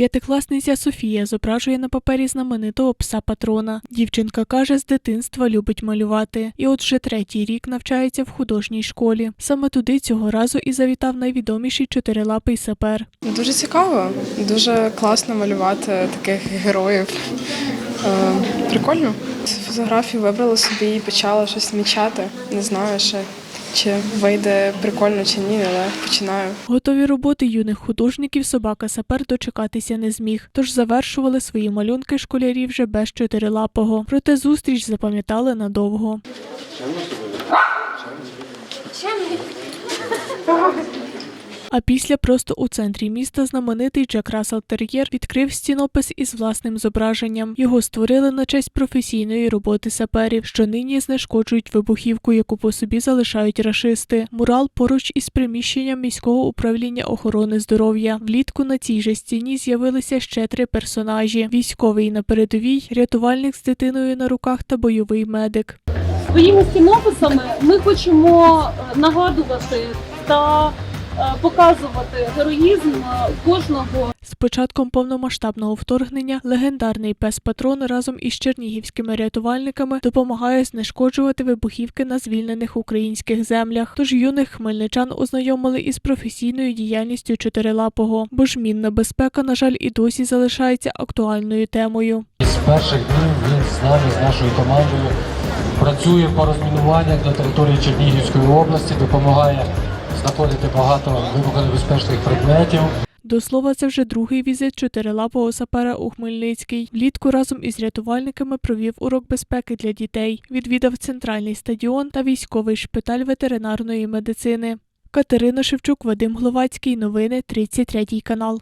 П'ятикласниця Софія зображує на папері знаменитого пса патрона. Дівчинка каже, з дитинства любить малювати, і от вже третій рік навчається в художній школі. Саме туди цього разу і завітав найвідоміший чотирилапий сапер. Дуже цікаво, дуже класно малювати таких героїв. Е, прикольно. Фотографію вибрала собі і почала щось мічати. Не знаю ще, чи вийде прикольно чи ні, але починаю. Готові роботи юних художників собака сапер дочекатися не зміг, тож завершували свої малюнки школярі вже без чотирилапого. Проте зустріч запам'ятали надовго. А після просто у центрі міста знаменитий Джек Рассел Тер'єр відкрив стінопис із власним зображенням. Його створили на честь професійної роботи саперів, що нині знешкоджують вибухівку, яку по собі залишають рашисти. Мурал поруч із приміщенням міського управління охорони здоров'я. Влітку на цій же стіні з'явилися ще три персонажі: військовий на передовій, рятувальник з дитиною на руках та бойовий медик. Своїми стінописами ми хочемо е, нагадувати та показувати героїзм е, кожного З початком повномасштабного вторгнення легендарний пес патрон разом із чернігівськими рятувальниками допомагає знешкоджувати вибухівки на звільнених українських землях. Тож юних хмельничан ознайомили із професійною діяльністю чотирилапого, бо ж мінна безпека, на жаль, і досі залишається актуальною темою. З перших днів він з нами, з нашою командою, працює по розмінуваннях на території Чернігівської області, допомагає знаходити багато вибухонебезпечних предметів. До слова, це вже другий візит чотирилапого сапера у Хмельницький. Влітку разом із рятувальниками провів урок безпеки для дітей, відвідав центральний стадіон та військовий шпиталь ветеринарної медицини. Катерина Шевчук, Вадим Гловацький. Новини 33 канал.